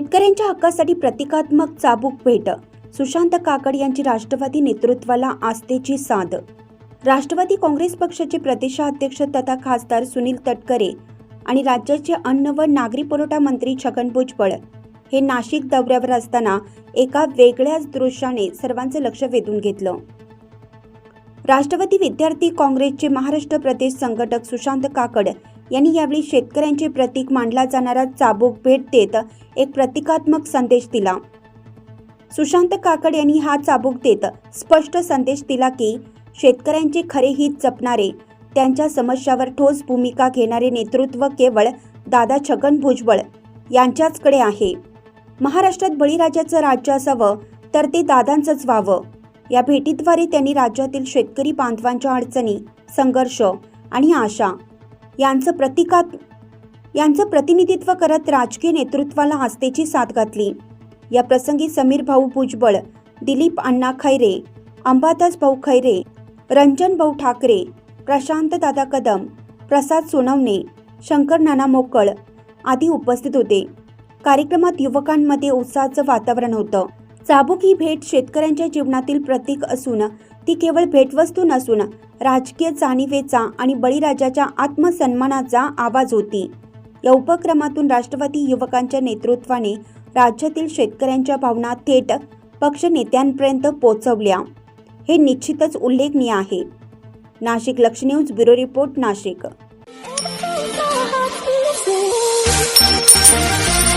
शेतकऱ्यांच्या हक्कासाठी प्रतिकात्मक चाबूक भेट. सुशांत काकड यांची राष्ट्रवादी नेतृत्वाला आस्थेची साध राष्ट्रवादी काँग्रेस पक्षाचे प्रदेशाध्यक्ष तथा खासदार सुनील तटकरे आणि राज्याचे अन्न व नागरी पुरवठा मंत्री छगन भुजबळ हे नाशिक दौऱ्यावर असताना एका वेगळ्याच दृश्याने सर्वांचं लक्ष वेधून घेतलं. राष्ट्रवादी विद्यार्थी काँग्रेसचे महाराष्ट्र प्रदेश संघटक सुशांत काकड यांनी यावेळी शेतकऱ्यांचे प्रतीक मानला जाणारा चाबूक भेट देत एक प्रतिकात्मक संदेश दिला. सुशांत काकड यांनी हा चाबूक देत स्पष्ट संदेश दिला की शेतकऱ्यांचे खरे हित जपणारे त्यांच्या समस्यावर ठोस भूमिका घेणारे नेतृत्व केवळ दादा छगन भुजबळ यांच्याचकडे आहे. महाराष्ट्रात बळीराजाचं राज्य असावं तर ते दादांचंच व्हावं. या भेटीद्वारे त्यांनी राज्यातील शेतकरी बांधवांच्या अडचणी संघर्ष आणि आशा यांचं प्रतिकात यांचं प्रतिनिधित्व करत राजकीय नेतृत्वाला आस्थेची साथ घातली. या प्रसंगी समीर भाऊ भुजबळ दिलीप अण्णा खैरे अंबादास भाऊ खैरे रंजन भाऊ ठाकरे प्रशांत दादा कदम प्रसाद सोनवणे शंकर नाना मोकळ आदी उपस्थित होते. कार्यक्रमात युवकांमध्ये उत्साहाचं वातावरण होतं. चाबूक ही भेट शेतकऱ्यांच्या जीवनातील प्रतीक असून ती केवळ भेटवस्तू नसून राजकीय जाणीवेचा आणि बळीराजाच्या आत्मसन्मानाचा आवाज होती. या उपक्रमातून राष्ट्रवादी युवकांच्या नेतृत्वाने राज्यातील शेतकऱ्यांच्या भावना थेट पक्ष नेत्यांपर्यंत पोहोचवल्या. हे निश्चितच उल्लेखनीय आहे. नाशिक लक्ष news bureau report Nashik. Thank you.